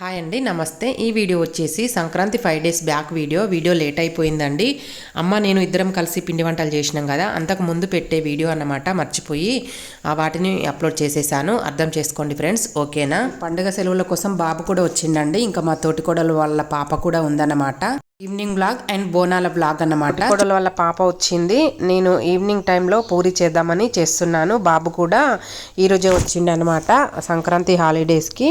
Hi అండి నమస్తే. ఈ వీడియో వచ్చేసి Sankranti five days back video. Video late అయిపోయిందండి. అమ్మ నేను ఇద్దరం కలిసి పిండి వంటలు చేసినాం కదా. అంతకు ముందు పెట్టే వీడియో అన్నమాట మర్చిపోయి ఆ వాటిని అప్లోడ్ చేసేసాను. అర్థం చేసుకోండి ఫ్రెండ్స్ ఓకేనా? పండుగ సెలవుల కోసం బాబు కూడా వచ్చిండండి. ఇంకా మా తోటికోడలు వాళ్ళ పాప కూడా ఉందన్నమాట. ఈవినింగ్ బ్లాగ్ అండ్ బోనాల బ్లాగ్ అన్నమాట. కోడల వాళ్ళ పాప వచ్చింది. నేను ఈవినింగ్ టైంలో పూరి చేద్దామని చేస్తున్నాను. బాబు కూడా ఈరోజే వచ్చిండు అనమాట సంక్రాంతి హాలిడేస్కి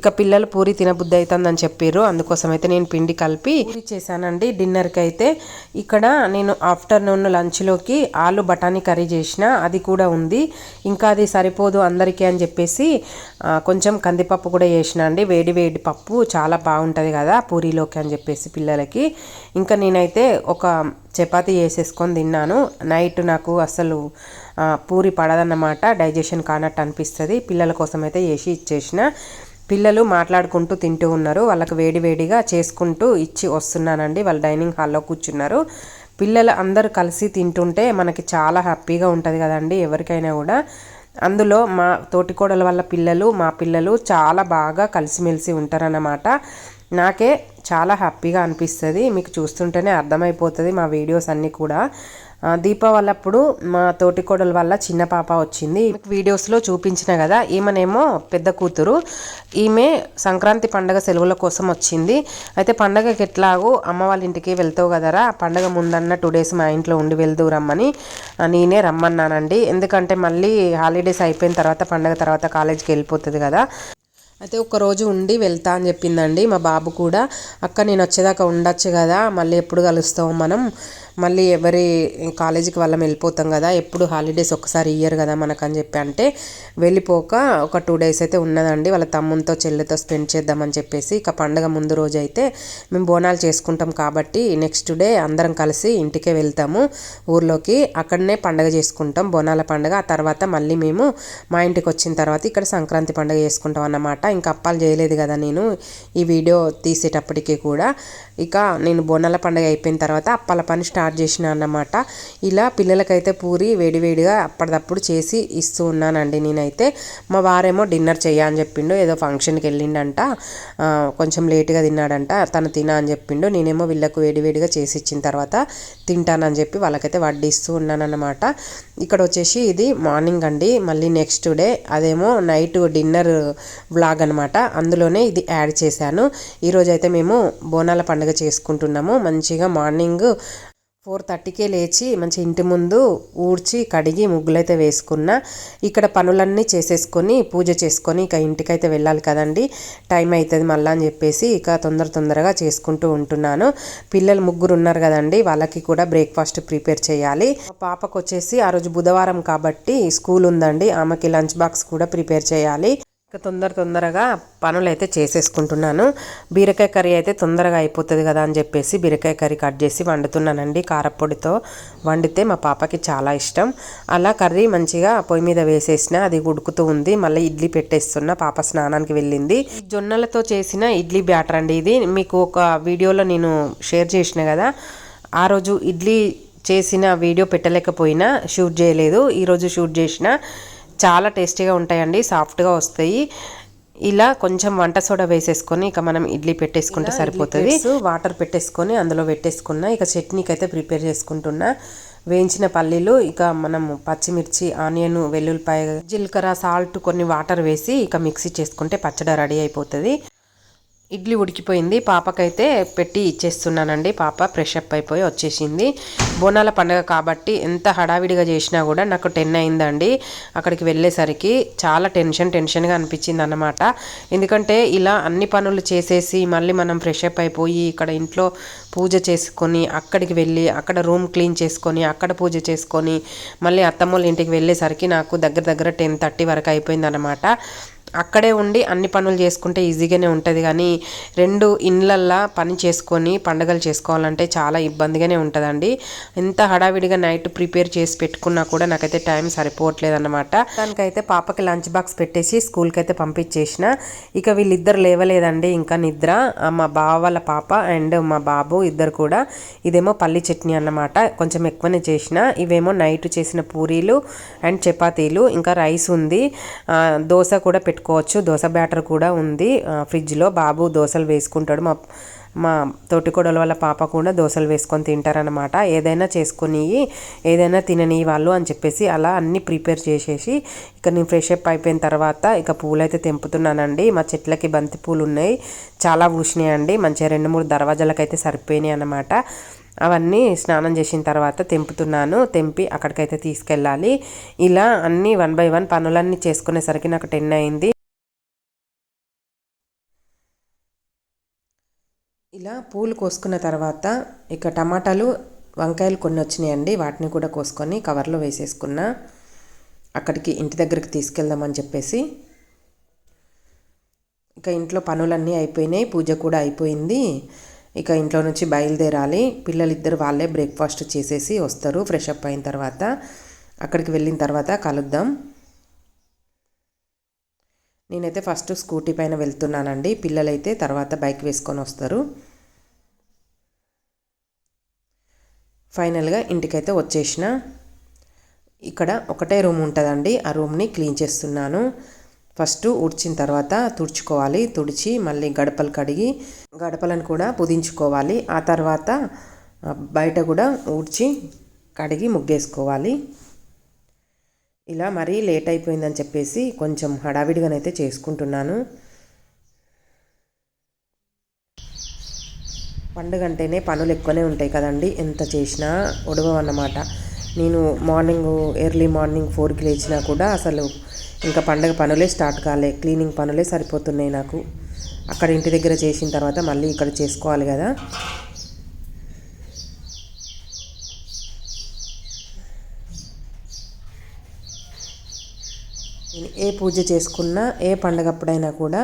ఇక పిల్లలు పూరి తినబుద్ధి అవుతుందని చెప్పారు అందుకోసం అయితే నేను పిండి కలిపి పూరి చేశానండి. డిన్నర్కి అయితే ఇక్కడ నేను ఆఫ్టర్నూన్ లంచ్లోకి ఆలు బఠానీ కర్రీ చేసిన. అది కూడా ఉంది. ఇంకా అది సరిపోదు అందరికీ అని చెప్పేసి కొంచెం కందిపప్పు కూడా చేసిన అండి. వేడి వేడి పప్పు చాలా బాగుంటుంది కదా పూరీలోకి అని చెప్పేసి పిల్లలకి. ఇంకా నేనైతే ఒక చపాతీ వేసేసుకొని తిన్నాను. నైట్ నాకు అసలు పూరి పడదన్నమాట. డైజెషన్ కానట్టు అనిపిస్తుంది. పిల్లల కోసం అయితే చేసి ఇచ్చేసిన. పిల్లలు మాట్లాడుకుంటూ తింటూ ఉన్నారు. వాళ్ళకి వేడివేడిగా చేసుకుంటూ ఇచ్చి వస్తున్నానండి. వాళ్ళు డైనింగ్ హాల్లో కూర్చున్నారు. పిల్లలు అందరూ కలిసి తింటుంటే మనకి చాలా హ్యాపీగా ఉంటుంది కదండి ఎవరికైనా కూడా. అందులో మా తోటికోడల వాళ్ళ పిల్లలు మా పిల్లలు చాలా బాగా కలిసిమెలిసి ఉంటారన్నమాట. నాకే చాలా హ్యాపీగా అనిపిస్తుంది. మీకు చూస్తుంటేనే అర్థమైపోతుంది మా వీడియోస్ అన్నీ కూడా. దీపావళి అప్పుడు మా తోటికోడల వల్ల చిన్న పాప వచ్చింది. వీడియోస్లో చూపించిన కదా ఈమెనేమో పెద్ద కూతురు. ఈమె సంక్రాంతి పండగ సెలవుల కోసం వచ్చింది. అయితే పండగకి ఎట్లాగో అమ్మ వాళ్ళ ఇంటికి వెళ్తావు కదరా? పండగ ముందన్న టూ డేస్ మా ఇంట్లో ఉండి వెళ్దు రమ్మని నేనే రమ్మన్నానండి. ఎందుకంటే మళ్ళీ హాలిడేస్ అయిపోయిన తర్వాత పండగ తర్వాత కాలేజీకి వెళ్ళిపోతుంది కదా. అయితే ఒక రోజు ఉండి వెళ్తా అని చెప్పిందండి మా బాబు కూడా. అక్క నేను వచ్చేదాకా ఉండొచ్చు కదా మళ్ళీ ఎప్పుడు కలుస్తాం మనం? మళ్ళీ ఎవరి కాలేజీకి వాళ్ళం వెళ్ళిపోతాం కదా ఎప్పుడు హాలిడేస్ ఒక్కసారి ఇయ్యరు కదా మనకు అని చెప్పి అంటే వెళ్ళిపోక ఒక టూ డేస్ అయితే ఉన్నదండి. వాళ్ళ తమ్మునితో చెల్లెతో స్పెండ్ చేద్దామని చెప్పేసి ఇక పండగ ముందు రోజు అయితే మేము బోనాలు చేసుకుంటాం కాబట్టి నెక్స్ట్ డే అందరం కలిసి ఇంటికే వెళ్తాము. ఊర్లోకి అక్కడనే పండగ చేసుకుంటాం బోనాల పండగ. ఆ తర్వాత మళ్ళీ మేము మా ఇంటికి వచ్చిన తర్వాత ఇక్కడ సంక్రాంతి పండగ చేసుకుంటాం అన్నమాట. ఇంకా అప్పాలు చేయలేదు కదా నేను ఈ వీడియో తీసేటప్పటికీ కూడా. ఇక నేను బోనాల పండగ అయిపోయిన తర్వాత అప్పాల పని స్టార్ట్ స్టార్ట్ చేసిన అన్నమాట. ఇలా పిల్లలకైతే పూరి వేడివేడిగా అప్పటిదప్పుడు చేసి ఇస్తూ ఉన్నానండి నేనైతే. మా వారేమో డిన్నర్ చెయ్య అని చెప్పిండు ఏదో ఫంక్షన్కి వెళ్ళిండంట. కొంచెం లేట్గా తిన్నాడంట తను తినా అని చెప్పిండు. నేనేమో వీళ్ళకు వేడివేడిగా చేసి ఇచ్చిన తర్వాత తింటానని చెప్పి వాళ్ళకైతే వడ్డిస్తూ ఉన్నానన్నమాట. ఇక్కడ వచ్చేసి ఇది మార్నింగ్ అండి మళ్ళీ నెక్స్ట్ డే అదేమో నైట్ డిన్నర్ వ్లాగ్ అనమాట అందులోనే ఇది యాడ్ చేశాను. ఈరోజు అయితే మేము బోనాల పండుగ చేసుకుంటున్నాము. మంచిగా మార్నింగ్ ఫోర్ థర్టీకే లేచి మంచి ఇంటి ముందు ఊడ్చి కడిగి ముగ్గులైతే వేసుకున్న ఇక్కడ పనులన్నీ చేసేసుకొని పూజ చేసుకొని ఇక ఇంటికైతే వెళ్ళాలి కదండి. టైం అవుతుంది మళ్ళీ అని చెప్పేసి ఇక తొందర తొందరగా చేసుకుంటూ ఉంటున్నాను. పిల్లలు ముగ్గురు ఉన్నారు కదండి వాళ్ళకి కూడా బ్రేక్ఫాస్ట్ ప్రిపేర్ చేయాలి. పాపకు వచ్చేసి ఆ రోజు బుధవారం కాబట్టి స్కూల్ ఉందండి ఆమెకి లంచ్ బాక్స్ కూడా ప్రిపేర్ చేయాలి. తొందర తొందరగా పనులు అయితే చేసేసుకుంటున్నాను. బీరకాయ కర్రీ అయితే తొందరగా అయిపోతుంది కదా అని చెప్పేసి బీరకాయ కర్రీ కట్ చేసి వండుతున్నానండి కారపొడితో. వండితే మా పాపకి చాలా ఇష్టం. అలా కర్రీ మంచిగా పొయ్యి మీద వేసేసిన అది ఉడుకుతూ ఉంది. మళ్ళీ ఇడ్లీ పెట్టేస్తున్న పాప స్నానానికి వెళ్ళింది. జొన్నలతో చేసిన ఇడ్లీ బ్యాటర్ అండి ఇది. మీకు ఒక వీడియోలో నేను షేర్ చేసిన కదా ఆ రోజు ఇడ్లీ చేసిన వీడియో పెట్టలేకపోయినా షూట్ చేయలేదు. ఈరోజు షూట్ చేసిన చాలా టేస్టీగా ఉంటాయండి సాఫ్ట్గా వస్తాయి. ఇలా కొంచెం వంట సోడా వేసేసుకొని ఇక మనం ఇడ్లీ పెట్టేసుకుంటే సరిపోతుంది. వాటర్ పెట్టేసుకొని అందులో పెట్టేసుకున్నా ఇక చట్నీకి అయితే ప్రిపేర్ చేసుకుంటున్నా. వేయించిన పల్లీలు ఇక మనం పచ్చిమిర్చి ఆనియన్ వెల్లుల్లిపాయ జీలకర్ర సాల్ట్ కొన్ని వాటర్ వేసి ఇక మిక్సీ చేసుకుంటే పచ్చడి రెడీ అయిపోతుంది. ఇడ్లీ ఉడికిపోయింది. పాపకైతే పెట్టి ఇచ్చేస్తున్నానండి. పాప ఫ్రెష్ అప్ అయిపోయి వచ్చేసింది. బోనాల పండుగ కాబట్టి ఎంత హడావిడిగా చేసినా కూడా నాకు టెన్ అయిందండి. అక్కడికి వెళ్ళేసరికి చాలా టెన్షన్ టెన్షన్గా అనిపించింది అన్నమాట. ఎందుకంటే ఇలా అన్ని పనులు చేసేసి మళ్ళీ మనం ఫ్రెష్ అప్ అయిపోయి ఇక్కడ ఇంట్లో పూజ చేసుకొని అక్కడికి వెళ్ళి అక్కడ రూమ్ క్లీన్ చేసుకొని అక్కడ పూజ చేసుకొని మళ్ళీ అత్తమ్మల ఇంటికి వెళ్ళేసరికి నాకు దగ్గర దగ్గర టెన్ థర్టీ వరకు అయిపోయింది అనమాట అక్కడే ఉండి అన్ని పనులు చేసుకుంటే ఈజీగానే ఉంటుంది. కానీ రెండు ఇండ్లల్లా పని చేసుకొని పండగలు చేసుకోవాలంటే చాలా ఇబ్బందిగానే ఉంటుందండి. ఎంత హడావిడిగా నైట్ ప్రిపేర్ చేసి పెట్టుకున్నా కూడా నాకైతే టైం సరిపోవట్లేదు అనమాట దానికైతే పాపకి లంచ్ బాక్స్ పెట్టేసి స్కూల్కి అయితే పంపించేసిన. ఇక వీళ్ళిద్దరు లేవలేదండి ఇంకా నిద్ర. మా బావ వాళ్ళ పాప అండ్ మా బాబు ఇద్దరు కూడా ఇదేమో పల్లి చట్నీ అన్నమాట. కొంచెం ఎక్కువనే చేసిన. ఇవేమో నైట్ చేసిన పూరీలు అండ్ చపాతీలు ఇంకా రైస్ ఉంది. దోశ కూడా పెట్టుకున్నాను. పెట్టుకోవచ్చు. దోశ బ్యాటర్ కూడా ఉంది. ఫ్రిడ్జ్లో బాబు దోశలు వేసుకుంటాడు. మా మా తోటికోడల వాళ్ళ పాప కూడా దోశలు వేసుకొని తింటారనమాట ఏదైనా చేసుకుని ఏదైనా తినని వాళ్ళు అని చెప్పేసి అలా అన్నీ ప్రిపేర్ చేసేసి ఇక నేను ఫ్రెష్ అప్ అయిపోయిన తర్వాత ఇక పూలు అయితే తెంపుతున్నానండి. మా చెట్లకి బంతి పూలు ఉన్నాయి. చాలా పూసినాయండి మంచిగా రెండు మూడు దర్వాజాలకు అయితే సరిపోయినాయి అన్నమాట. అవన్నీ స్నానం చేసిన తర్వాత తెంపుతున్నాను. తెంపి అక్కడికైతే తీసుకెళ్ళాలి. ఇలా అన్నీ వన్ బై వన్ పనులన్నీ చేసుకునేసరికి నాకు టెన్ అయింది. ఇలా పూలు కోసుకున్న తర్వాత ఇక టమాటాలు వంకాయలు కొన్ని వచ్చినాయండి. వాటిని కూడా కోసుకొని కవర్లో వేసేసుకున్నా. అక్కడికి ఇంటి దగ్గరికి తీసుకెళ్దామని చెప్పేసి. ఇక ఇంట్లో పనులన్నీ అయిపోయినాయి. పూజ కూడా అయిపోయింది. ఇక ఇంట్లో నుంచి బయలుదేరాలి. పిల్లలిద్దరు వాళ్ళే బ్రేక్ఫాస్ట్ చేసేసి వస్తారు. ఫ్రెష్ అప్ అయిన తర్వాత అక్కడికి వెళ్ళిన తర్వాత కలుద్దాం. నేనైతే ఫస్ట్ స్కూటీ పైన వెళ్తున్నానండి. పిల్లలైతే తర్వాత బైక్ వేసుకొని వస్తారు. ఫైనల్గా ఇంటికైతే వచ్చేసిన. ఇక్కడ ఒకటే రూమ్ ఉంటుందండి. ఆ రూమ్ని క్లీన్ చేస్తున్నాను. ఫస్ట్ ఊడ్చిన తర్వాత తుడుచుకోవాలి. తుడిచి మళ్ళీ గడపలు కడిగి గడపలను కూడా పుదించుకోవాలి. ఆ తర్వాత బయట కూడా ఊడ్చి కడిగి ముగ్గేసుకోవాలి. ఇలా మరీ లేట్ అయిపోయిందని చెప్పేసి కొంచెం హడావిడిగానైతే చేసుకుంటున్నాను. పండుగ అంటేనే పనులు ఎక్కువనే ఉంటాయి కదండి. ఎంత చేసినా ఉడవన్నమాట నేను మార్నింగ్ ఎర్లీ మార్నింగ్ ఫోర్కి లేచినా కూడా అసలు ఇంకా పండగ పనులే స్టార్ట్ కాలే. క్లీనింగ్ పనులే సరిపోతున్నాయి నాకు. అక్కడ ఇంటి దగ్గర చేసిన తర్వాత మళ్ళీ ఇక్కడ చేసుకోవాలి కదా. ఏ పూజ చేసుకున్నా ఏ పండగప్పుడైనా కూడా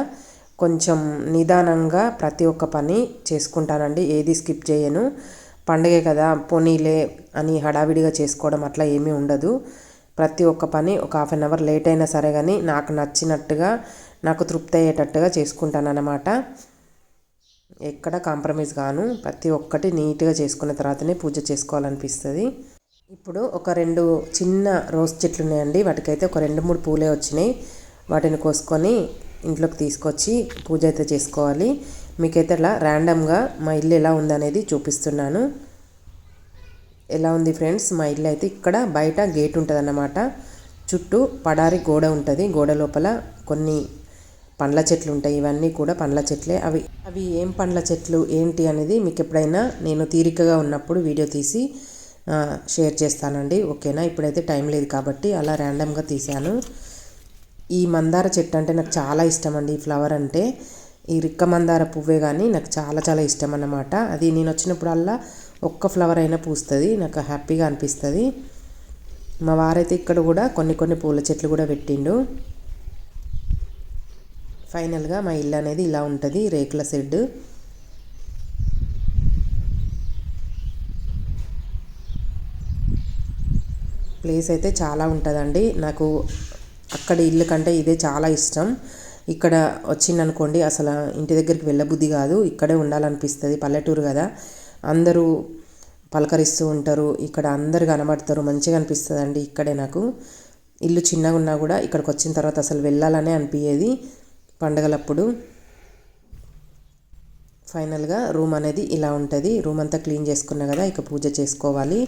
కొంచెం నిదానంగా ప్రతి ఒక్క పని చేసుకుంటానండి. ఏది స్కిప్ చేయను. పండగే కదా పోనీలే అని హడావిడిగా చేసుకోవడం అట్లా ఏమీ ఉండదు. ప్రతి ఒక్క పని ఒక హాఫ్ అన్ అవర్ లేట్ అయినా సరే కానీ నాకు నచ్చినట్టుగా నాకు తృప్తి అయ్యేటట్టుగా చేసుకుంటానన్నమాట. ఎక్కడ కాంప్రమైజ్ కాను ప్రతి ఒక్కటి నీట్గా చేసుకున్న తర్వాతనే పూజ చేసుకోవాలనిపిస్తుంది. ఇప్పుడు ఒక రెండు చిన్న రోజ్ చెట్లు ఉన్నాయండి. వాటికైతే ఒక రెండు మూడు పూలే వచ్చినాయి. వాటిని కోసుకొని ఇంట్లోకి తీసుకొచ్చి పూజ అయితే చేసుకోవాలి. మీకైతే అలా ర్యాండమ్గా మా ఇల్లు ఎలా ఉందనేది చూపిస్తున్నాను. ఎలా ఉంది ఫ్రెండ్స్? మా ఇల్లు అయితే ఇక్కడ బయట గేట్ ఉంటుంది అన్నమాట చుట్టూ పడారి గోడ ఉంటుంది. గోడ లోపల కొన్ని పండ్ల చెట్లు ఉంటాయి. ఇవన్నీ కూడా పండ్ల చెట్లే. అవి అవి ఏం పండ్ల చెట్లు ఏంటి అనేది మీకు ఎప్పుడైనా నేను తీరికగా ఉన్నప్పుడు వీడియో తీసి షేర్ చేస్తానండి. ఓకేనా? ఇప్పుడైతే టైం లేదు కాబట్టి అలా ర్యాండమ్గా తీశాను. ఈ మందార చెట్టు అంటే నాకు చాలా ఇష్టం అండి. ఈ ఫ్లవర్ అంటే ఈ రిక్క మందార పువ్వే కానీ నాకు చాలా చాలా ఇష్టం అన్నమాట. అది నేను వచ్చినప్పుడల్లా ఒక్క ఫ్లవర్ అయినా పూస్తుంది నాకు హ్యాపీగా అనిపిస్తుంది. మా వారైతే ఇక్కడ కూడా కొన్ని కొన్ని పూల చెట్లు కూడా పెట్టిండు. ఫైనల్గా మా ఇల్లు అనేది ఇలా ఉంటుంది రేకుల షెడ్. ప్లేస్ అయితే చాలా ఉంటుందండి. నాకు అక్కడ ఇల్లు కంటే ఇదే చాలా ఇష్టం. ఇక్కడ వచ్చిందనుకోండి అసలు ఇంటి దగ్గరికి వెళ్ళబుద్ధి కాదు. ఇక్కడే ఉండాలనిపిస్తుంది పల్లెటూరు కదా. అందరూ పలకరిస్తూ ఉంటారు. ఇక్కడ అందరు కనబడతారు. మంచిగా అనిపిస్తుంది అండి ఇక్కడే నాకు. ఇల్లు చిన్నగా ఉన్నా కూడా ఇక్కడికి వచ్చిన తర్వాత అసలు వెళ్ళాలనే అనిపించేది పండగలప్పుడు. ఫైనల్గా రూమ్ అనేది ఇలా ఉంటుంది. రూమ్ అంతా క్లీన్ చేసుకున్నా కదా ఇక పూజ చేసుకోవాలి.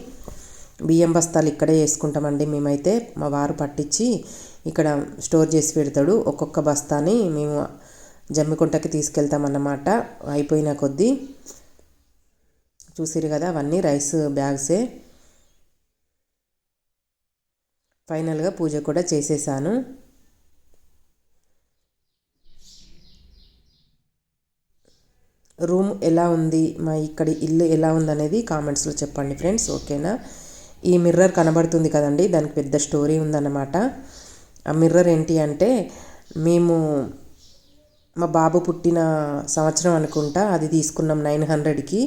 బియ్యం బస్తాలు ఇక్కడే వేసుకుంటామండి మేమైతే. మా వారు పట్టించి ఇక్కడ స్టోర్ చేసి పెడతాడు. ఒక్కొక్క బస్తాని మేము జమ్మికుంటకి తీసుకెళ్తామన్నమాట. అయిపోయిన కొద్దీ. చూసిరు కదా అవన్నీ రైస్ బ్యాగ్సే. ఫైనల్గా పూజ కూడా చేసేసాను. రూమ్ ఎలా ఉంది మా ఇక్కడి ఇల్లు ఎలా ఉందనేది కామెంట్స్లో చెప్పండి ఫ్రెండ్స్ ఓకేనా? ఈ మిర్రర్ కనబడుతుంది కదండి దానికి పెద్ద స్టోరీ ఉందన్నమాట. ఆ మిర్రర్ ఏంటి అంటే మేము మా బాబు పుట్టిన సంవత్సరం అనుకుంటా అది తీసుకున్నాం నైన్ హండ్రెడ్కి.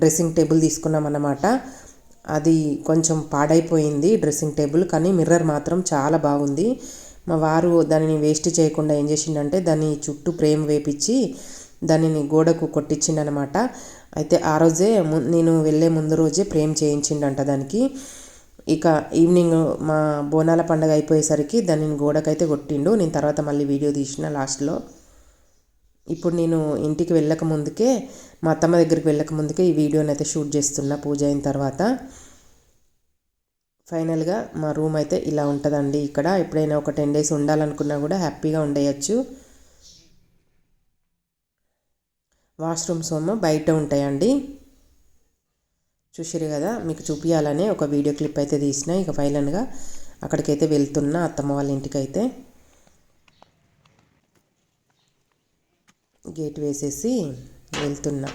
డ్రెస్సింగ్ టేబుల్ తీసుకున్నాం అన్నమాట అది కొంచెం పాడైపోయింది డ్రెస్సింగ్ టేబుల్ కానీ మిర్రర్ మాత్రం చాలా బాగుంది. మా వారు దానిని వేస్ట్ చేయకుండా ఏం చేసిండంటే దాని చుట్టూ ప్రేమ్ వేపించి దానిని గోడకు కొట్టించిండనమాట అయితే ఆ రోజే నేను వెళ్ళే ముందు రోజే ప్రేమ్ చేయించిండంట దానికి. ఇక ఈవినింగ్ మా బోనాల పండగ అయిపోయేసరికి దానిని గోడకైతే కొట్టిండు. నేను తర్వాత మళ్ళీ వీడియో తీసిన లాస్ట్లో. ఇప్పుడు నేను ఇంటికి వెళ్ళక ముందుకే మా అత్తమ్మ దగ్గరికి వెళ్ళక ముందుకే ఈ వీడియోని అయితే షూట్ చేస్తున్నా పూజ అయిన తర్వాత. ఫైనల్గా మా రూమ్ అయితే ఇలా ఉంటుందండి ఇక్కడ. ఎప్పుడైనా ఒక టెన్ డేస్ ఉండాలనుకున్నా కూడా హ్యాపీగా ఉండేయచ్చు. వాష్రూమ్స్ ఏమో బయట ఉంటాయండి. చూసారు కదా మీకు చూపించాలనే ఒక వీడియో క్లిప్ అయితే తీసిన. ఇక ఫైనల్గా అక్కడికైతే వెళ్తున్నా అత్తమ్మ వాళ్ళ ఇంటికి గేట్ వేసేసి వెళ్తున్నా.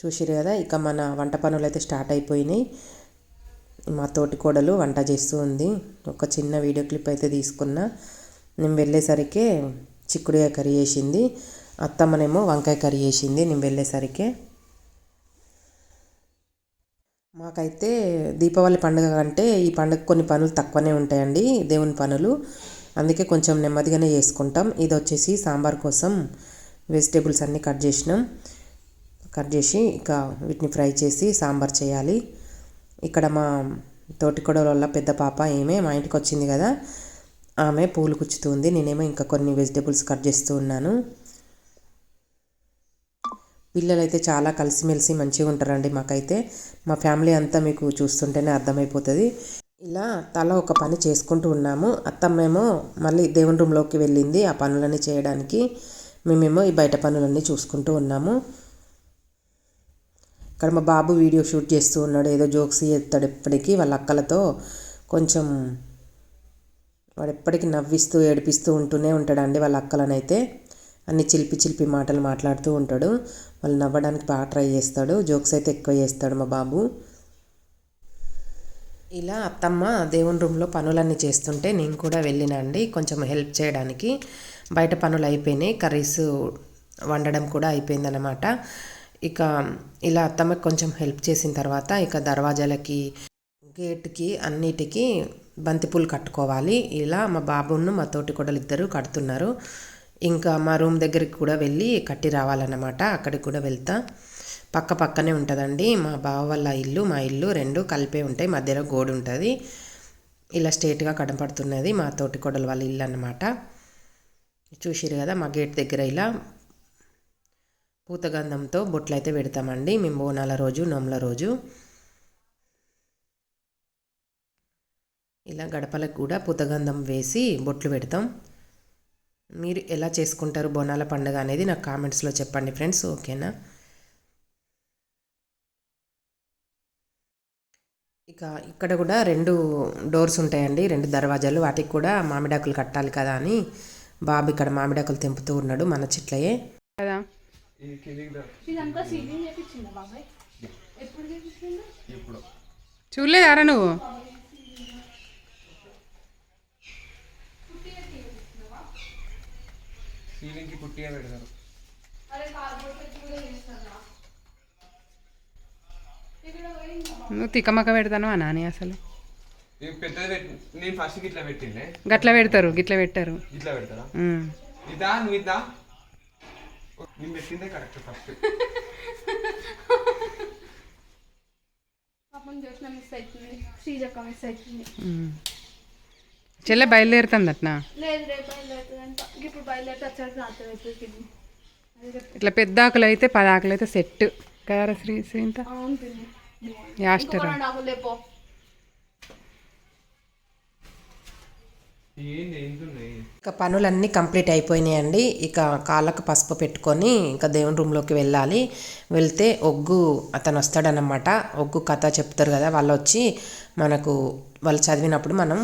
చూసిరు కదా ఇక మన వంట పనులు అయితే స్టార్ట్ అయిపోయినాయి. మా తోటి కోడలు వంట చేస్తూ ఉంది. ఒక చిన్న వీడియో క్లిప్ అయితే తీసుకున్నా. నేను వెళ్ళేసరికే చిక్కుడుకాయ కర్రీ చేసింది. అత్తమ్మనేమో వంకాయ కర్రీ చేసింది. నేను వెళ్ళేసరికి మాకైతే దీపావళి పండుగ కంటే ఈ పండుగ కొన్ని పనులు తక్కువనే ఉంటాయండి దేవుని పనులు. అందుకే కొంచెం నెమ్మదిగానే చేసుకుంటాం. ఇది వచ్చేసి సాంబార్ కోసం వెజిటేబుల్స్ అన్నీ కట్ చేసినాం. కట్ చేసి ఇక వీటిని ఫ్రై చేసి సాంబార్ చేయాలి. ఇక్కడ మా తోటికోడల వల్ల పెద్ద పాప ఏమే మా ఇంటికి వచ్చింది కదా ఆమె పూలు కుచ్చుతుంది నేనేమో ఇంకా కొన్ని వెజిటేబుల్స్ కట్ చేస్తూ ఉన్నాను. పిల్లలైతే చాలా కలిసిమెలిసి మంచిగా ఉంటారండి మాకైతే. మా ఫ్యామిలీ అంతా మీకు చూస్తుంటేనే అర్థమైపోతుంది. ఇలా తల ఒక పని చేసుకుంటూ ఉన్నాము. అత్తమ్మేమో మళ్ళీ దేవుని రూమ్లోకి వెళ్ళింది ఆ పనులన్నీ చేయడానికి. మేమేమో ఈ బయట పనులన్నీ చూసుకుంటూ ఉన్నాము. ఇక్కడ మా బాబు వీడియో షూట్ చేస్తూ ఉన్నాడు. ఏదో జోక్స్ చేస్తాడు ఎప్పటికీ. వాళ్ళ అక్కలతో కొంచెం వాడు ఎప్పటికీ నవ్విస్తూ ఏడిపిస్తూ ఉంటూనే ఉంటాడండి వాళ్ళ అక్కలనైతే. అన్ని చిలిపి చిలిపి మాటలు మాట్లాడుతూ ఉంటాడు. వాళ్ళు నవ్వడానికి బాగా ట్రై చేస్తాడు. జోక్స్ అయితే ఎక్కువ చేస్తాడు మా బాబు. ఇలా అత్తమ్మ దేవుని రూమ్లో పనులన్నీ చేస్తుంటే నేను కూడా వెళ్ళినండి కొంచెం హెల్ప్ చేయడానికి. బయట పనులు అయిపోయినాయి. కర్రీస్ వండడం కూడా అయిపోయిందనమాట ఇక ఇలా అత్తమ్మకి కొంచెం హెల్ప్ చేసిన తర్వాత ఇక దర్వాజాలకి గేట్కి అన్నిటికీ బంతిపూలు కట్టుకోవాలి. ఇలా మా బాబును మా తోటి కొడలు ఇద్దరు కడుతున్నారు. ఇంకా మా రూమ్ దగ్గరికి కూడా వెళ్ళి కట్టి రావాలన్నమాట. అక్కడికి కూడా వెళ్తా. పక్క పక్కనే ఉంటుందండి. మా బావ వాళ్ళ ఇల్లు మా ఇల్లు రెండు కలిపే ఉంటాయి. మధ్యలో గోడు ఉంటుంది. ఇలా స్ట్రేట్గా కనపడుతున్నది. మా తోటి కొడలు వాళ్ళ ఇల్లు అన్నమాట. చూసిరు కదా మా గేట్ దగ్గర ఇలా. పూతగంధంతో బొట్లు అయితే పెడతామండి. మేము బోనాల రోజు నోముల రోజు. ఇలా గడపలకు కూడా పూతగంధం వేసి బొట్లు పెడతాం. మీరు ఎలా చేసుకుంటారు బోనాల పండుగ అనేది నాకు కామెంట్స్లో చెప్పండి ఫ్రెండ్స్ ఓకేనా? ఇక ఇక్కడ కూడా రెండు డోర్స్ ఉంటాయండి రెండు దర్వాజాలు. వాటికి కూడా మామిడాకులు కట్టాలి కదా అని బాబు ఇక్కడ మామిడాకులు తెంపుతూ ఉన్నాడు మన చెట్లయే. కదా? చూడలేదారా నువ్వు? సీలింగ్కి పుట్టిగా పెడతారు. నువ్వు తిక్కమక్క పెడతాను ఆ నాని అసలు? ఇది పెద్దది పెట్టి నేను ఫస్ట్ ఇట్లా పెట్టిండే. గట్ల పెడతారు గిట్ల పెట్టారు. ఇట్లా పెడతారా? ఉమ్. ఇదా నువ్వు ఇద్దా నేను పెట్టిందే కరెక్ట్ ఫస్ట్ పాపం చేసిన మిస్ అవుతుంది శ్రీజక్క మిస్ అవుతుంది. చెల్లె బయలుదేరుతుంది అట్నా ఇట్లా పెద్ద ఆకులు అయితే పది ఆకులు అయితే సెట్. కదా శ్రీ శ్రీంత యాస్టర్ ఇక పనులన్నీ కంప్లీట్ అయిపోయినాయండి. ఇక కాళ్ళకు పసుపు పెట్టుకొని ఇంకా దేవుని రూమ్లోకి వెళ్ళాలి. వెళ్తే ఒగ్గు అతను వస్తాడనమాట ఒగ్గు కథ చెప్తారు కదా వాళ్ళు వచ్చి మనకు వాళ్ళు చదివినప్పుడు మనం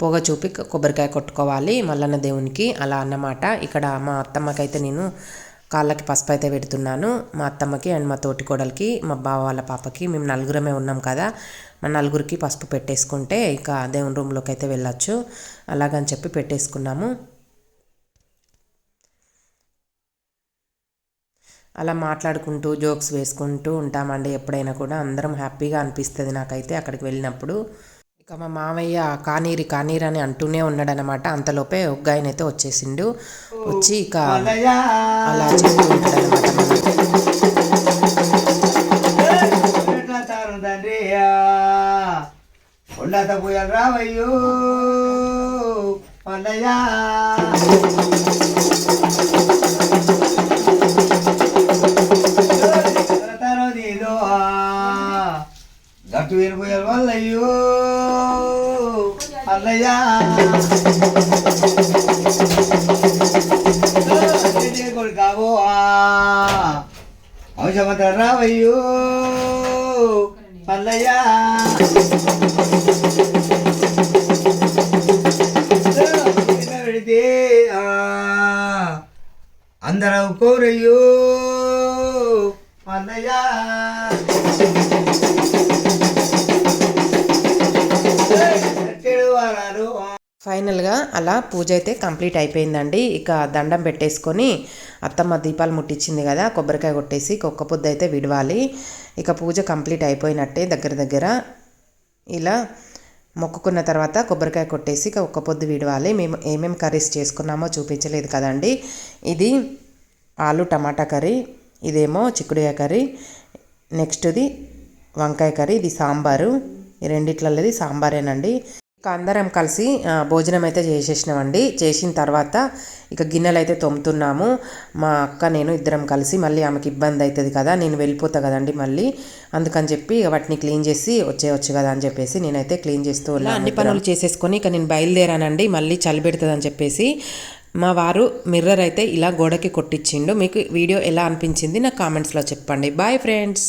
పొగ చూపి కొబ్బరికాయ కొట్టుకోవాలి మల్లన్న దేవునికి అలా అన్నమాట. ఇక్కడ మా అత్తమ్మకైతే నేను కాళ్ళకి పసుపు అయితే పెడుతున్నాను. మా అత్తమ్మకి అండ్ మా తోటి కోడలికి మా బావ వాళ్ళ పాపకి మేము నలుగురమే ఉన్నాం కదా. మా నలుగురికి పసుపు పెట్టేసుకుంటే ఇక దేవుని రూమ్లోకి అయితే వెళ్ళొచ్చు. అలాగని చెప్పి పెట్టేసుకున్నాము. అలా మాట్లాడుకుంటూ జోక్స్ వేసుకుంటూ ఉంటామండి ఎప్పుడైనా కూడా. అందరం హ్యాపీగా అనిపిస్తుంది నాకైతే అక్కడికి వెళ్ళినప్పుడు. ఇంకా మా మామయ్య కానీరి కానీరి అని అంటూనే ఉన్నాడనమాట అంతలోపే ఒక ఆయన అయితే వచ్చేసిండు వచ్చి ఇక అలా చెప్తూ ఉంటాడనమాట ఉండత పోయాలి రావయ్యో మల్లయ్యా గట్టు వెళ్ళిపోయారు వాళ్ళయ్యో మల్లయ్యా కొడుకావో అవసరమంత రావయ్యో. మల్లయ్యా పెడితే అందరూ కోరయ్యో. మల్లయ్యా ఫైనల్గా అలా పూజ అయితే కంప్లీట్ అయిపోయిందండి. ఇక దండం పెట్టేసుకొని అత్తమ్మ దీపాలు ముట్టించింది కదా కొబ్బరికాయ కొట్టేసి ఒక్క పొద్దు అయితే విడవాలి. ఇక పూజ కంప్లీట్ అయిపోయినట్టే దగ్గర దగ్గర. ఇలా మొక్కుకున్న తర్వాత కొబ్బరికాయ కొట్టేసి ఇక ఒక్క పొద్దు విడవాలి. మేము ఏమేమి కర్రీస్ చేసుకున్నామో చూపించలేదు కదండి. ఇది ఆలు టమాటా కర్రీ ఇదేమో చిక్కుడుకాయ కర్రీ నెక్స్ట్ది వంకాయ కర్రీ ఇది సాంబారు. ఈ రెండిట్లది సాంబారేనండి. అందరం కలిసి భోజనం అయితే చేసేసినామండి. చేసిన తర్వాత ఇక గిన్నెలు అయితే తోముతున్నాము. మా అక్క నేను ఇద్దరం కలిసి మళ్ళీ ఆమెకి ఇబ్బంది అవుతుంది కదా నేను వెళ్ళిపోతా కదండి మళ్ళీ. అందుకని చెప్పి వాటిని క్లీన్ చేసి వచ్చేయచ్చు కదా అని చెప్పేసి నేనైతే క్లీన్ చేస్తూ అన్ని పనులు చేసేసుకొని ఇక నేను బయలుదేరానండి. మళ్ళీ చలి పెడుతుందని చెప్పేసి మా వారు మిర్రర్ అయితే ఇలా గోడకి కొట్టించిండు. మీకు వీడియో ఎలా అనిపించింది నాకు కామెంట్స్లో చెప్పండి. Bye friends